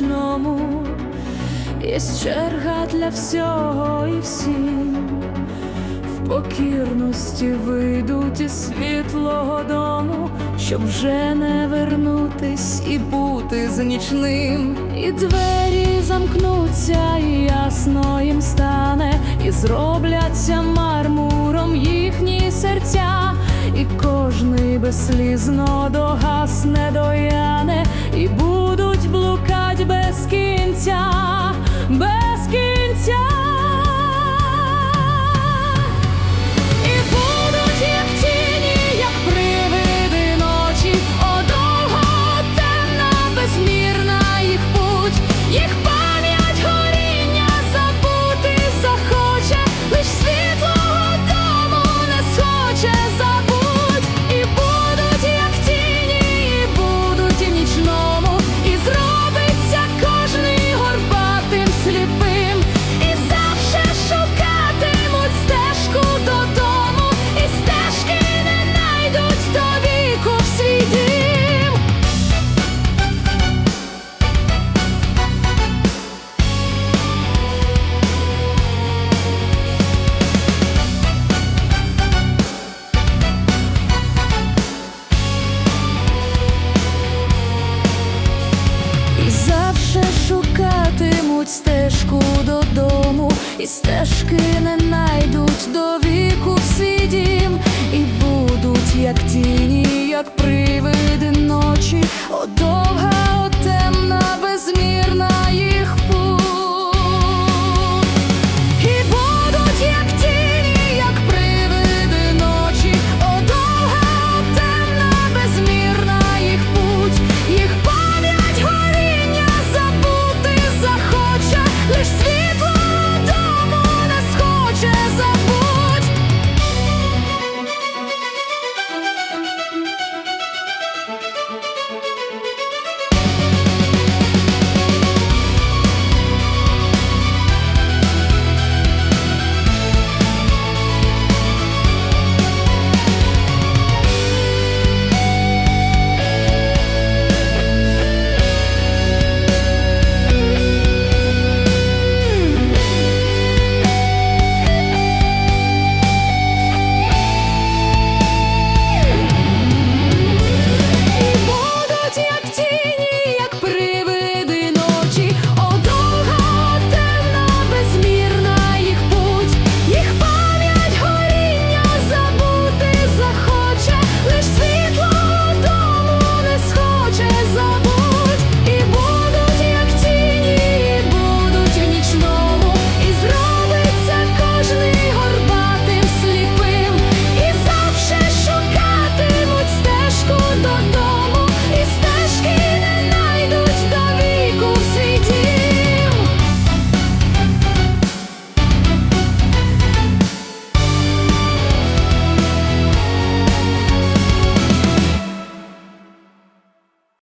нічному, є черга для всього і всім. В покірності вийдуть із світлого дому, щоб вже не вернутись і бути з нічним. І двері замкнуться, і ясно їм стане, і зробляться мармуром їхні серця, і кожний безслізно догасне дояне, і будуть блукать без лише шукатимуть стежку додому, і стежки не найдуть до віку всі дім, і будуть, як тіні, як привиди ночі. Одо